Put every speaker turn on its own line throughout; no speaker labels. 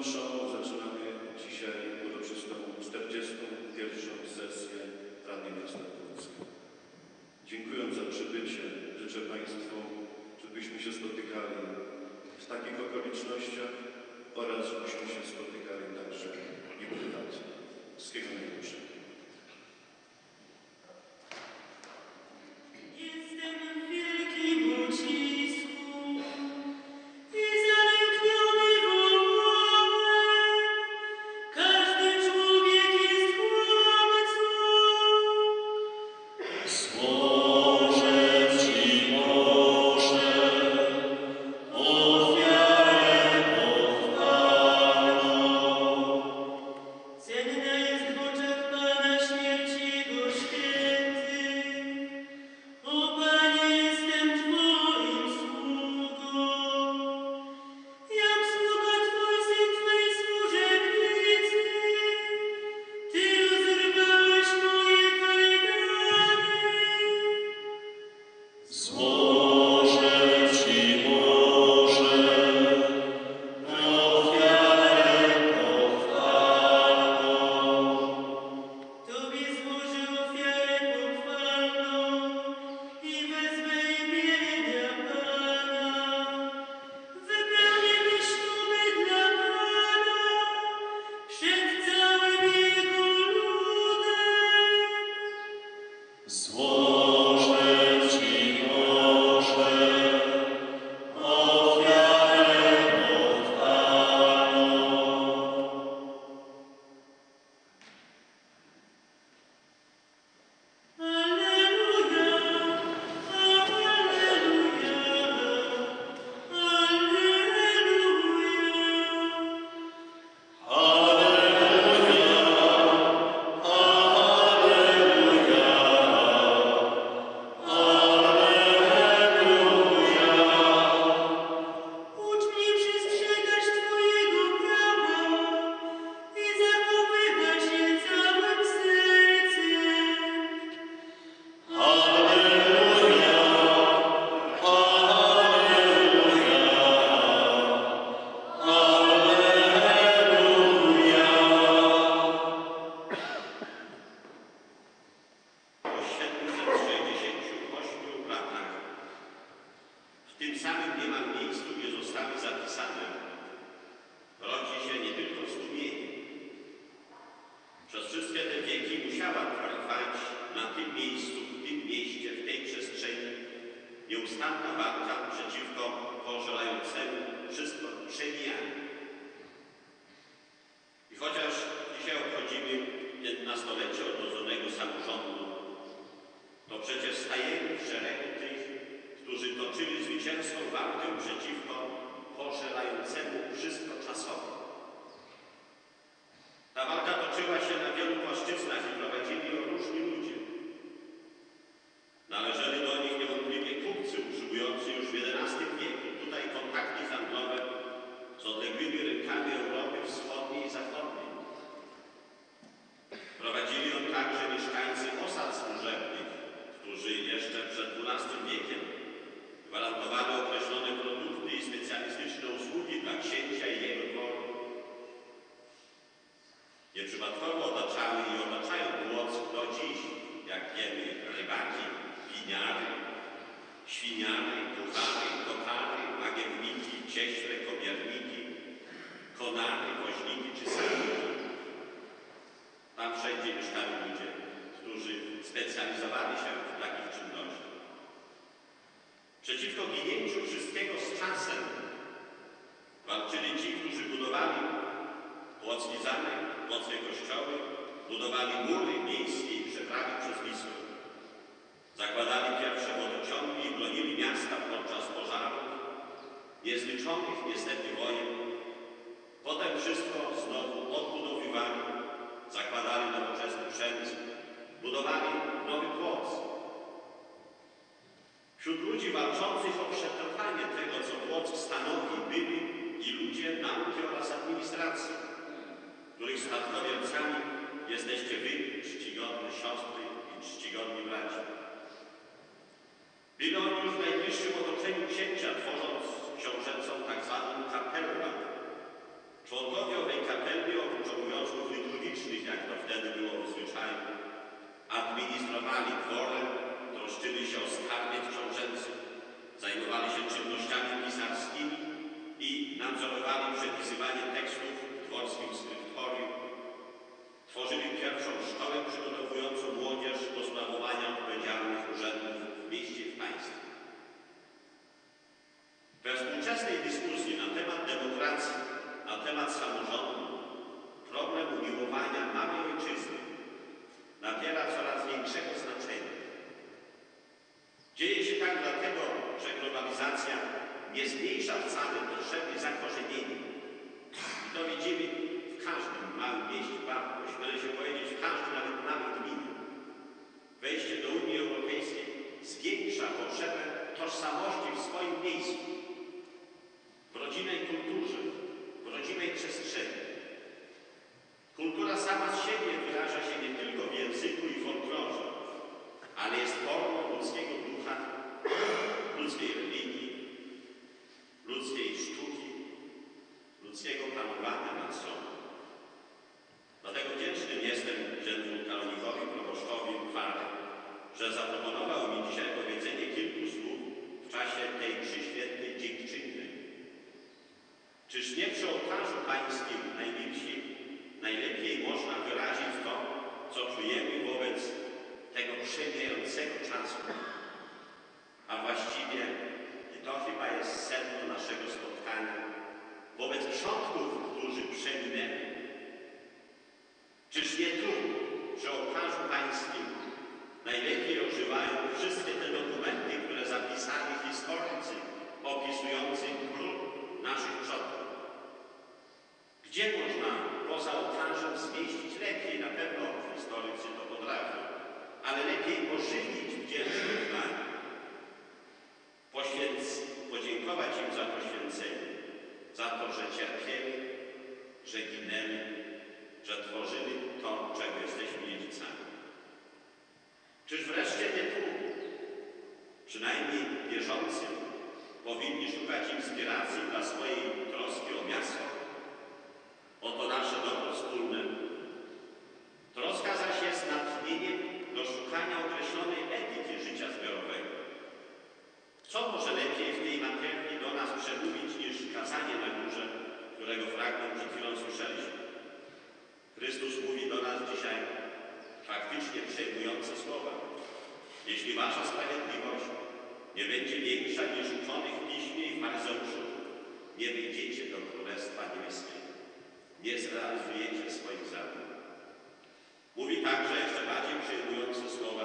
mszą
zaczynamy dzisiaj uroczystą 41. sesję Rady Miasta Polska. Dziękując za przybycie, życzę Państwu,
żebyśmy się spotykali w takich okolicznościach oraz żebyśmy się spotykali także i prywatnie. Wszystkiego najlepszego. Te wieki musiała trwać na tym miejscu, w tym mieście, w tej przestrzeni nieustanna walka przeciwko pożerającemu wszystko przemijaniu. I chociaż dzisiaj obchodzimy 15-lecie odrodzonego samorządu, to przecież stajemy w szeregu tych, którzy toczyli zwycięską walkę gwarantowali określone produkty i specjalistyczne usługi dla księcia i jego dworu. Nieprzypadkowo otaczały i otaczają Płock do dziś, jak wiemy, rybaki, winiary, świniary, puchary, kotary, magiewniki, cieśle, kobierniki, konary, woźniki czy saniki. Tam wszędzie mieszkali ludzie, którzy specjalizowali się w takich czynnościach. Przeciwko ginięciu wszystkiego z czasem walczyli ci, którzy budowali Płocki zamek, Płockie kościoły, budowali mury miejskie i przeprawy przez Wisłę. Zakładali pierwsze wodociągi i bronili miasta podczas pożarów, niezliczonych niestety wojen. Potem wszystko znowu odbudowywali, zakładali nowoczesny przemysł, budowali nowy płoc. Wśród ludzi walczących o przetrwanie tego, co Płock stanowi, byli i ludzie nauki oraz administracji, których spadkobiercami jesteście wy, czcigodne siostry i czcigodni bracia. Byli oni już w najbliższym otoczeniu księcia, tworząc książęcą tak zwaną kapelę. Członkowie owej kapeli, oprócz obowiązków liturgicznych, jak to wtedy było w zwyczaju, administrowali dworem, się o zajmowali się czynnościami pisarskimi i nadzorowali przepisywanie tak dlatego, że globalizacja nie zmniejsza wcale potrzeby zakorzenienia. I to widzimy w każdym małym mieście, bardzo śmielę się powiedzieć, w każdym nawet małym gminie. Wejście do Unii Europejskiej zwiększa potrzebę tożsamości w swoim miejscu, w rodzinnej kulturze, w rodzimej przestrzeni. Kultura sama z Czyż nie przy ołtarzu pańskim najmilsi najlepiej można wyrazić to, co czujemy wobec tego przemijającego czasu? A właściwie to chyba jest sedno naszego spotkania wobec przodków, którzy przeminęli. Czyż nie tu, przy ołtarzu pańskim najlepiej ożywają całą zmieścić lepiej, na pewno historyk się to potrafi, ale lepiej ożywić wdzięcznych pani. Poświęc, podziękować im za poświęcenie, za to, że cierpieli, że ginęli, że tworzyli to, czego jesteśmy dziedzicami. Czyż wreszcie nie tu, przynajmniej wierzącym, powinni szukać inspiracji dla swojej troski o miasto? Jeśli wasza sprawiedliwość nie będzie większa niż uczonych w piśmie i faryzeuszów, nie wyjdziecie do Królestwa Niebieskiego. Nie zrealizujecie swoich zadań. Mówi także bardziej przejmujące słowa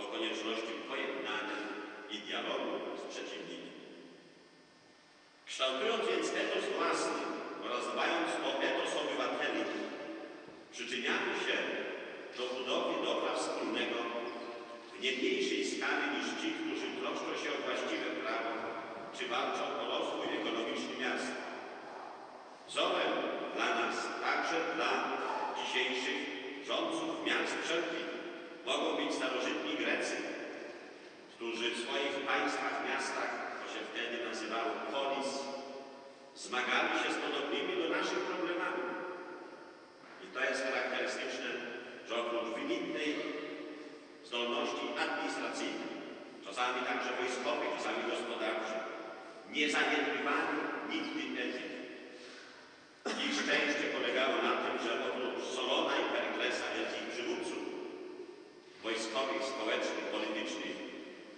o konieczności pojednania i dialogu z przeciwnikiem. Kształtując więc etos własny oraz dbając o etos obywateli, przyczyniamy się do budowy dobra wspólnego w nie mniejszej skali niż ci, którzy troszczą się o właściwe prawo czy walczą o rozwój ekonomiczny miasta. Dla nas, także dla dzisiejszych rządców miast wszelkich, mogą być starożytni Grecy, którzy w swoich państwach, miastach, to się wtedy nazywało polis, zmagali się z podobnymi do naszych problemami. I to jest charakterystyczne, że oprócz wybitnej zdolności administracyjnej, czasami także wojskowej, czasami gospodarczej, nie zaniedbywali nigdy etyki. Ich szczęście polegało na tym, że oprócz Solona i Periklesa, wielkich przywódców wojskowych, społecznych, politycznych,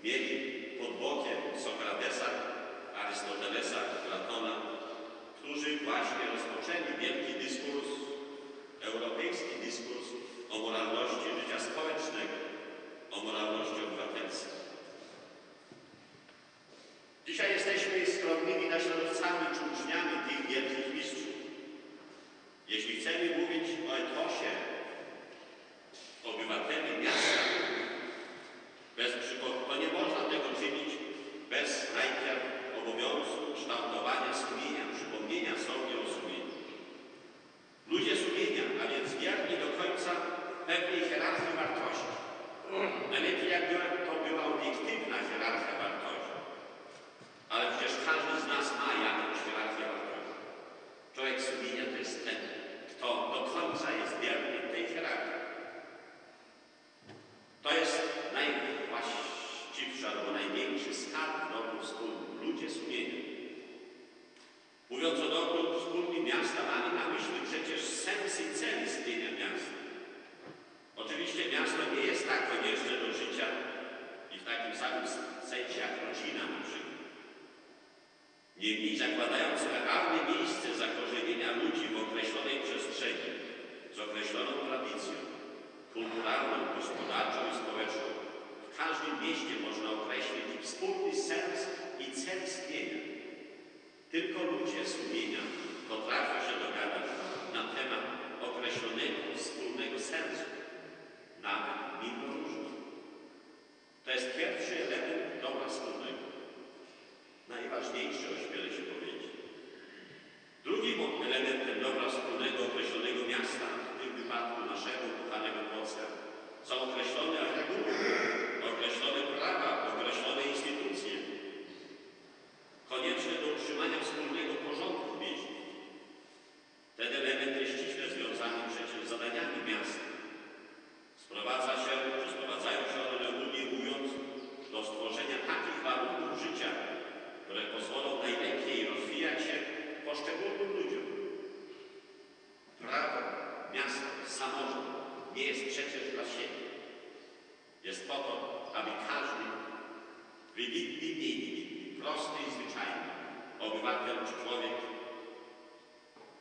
mieli pod bokiem Sokratesa, Arystotelesa, Platona, którzy właśnie rozpoczęli wielki dyskurs, europejski dyskurs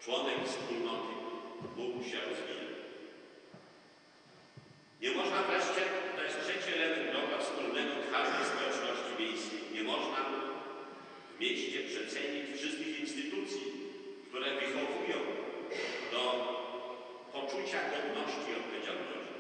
członek wspólnoty mógł się rozwijać. Nie można wreszcie, to jest trzeci element dobra wspólnego każdej społeczności miejskiej, nie można w mieście przecenić wszystkich instytucji, które wychowują do poczucia godności i odpowiedzialności.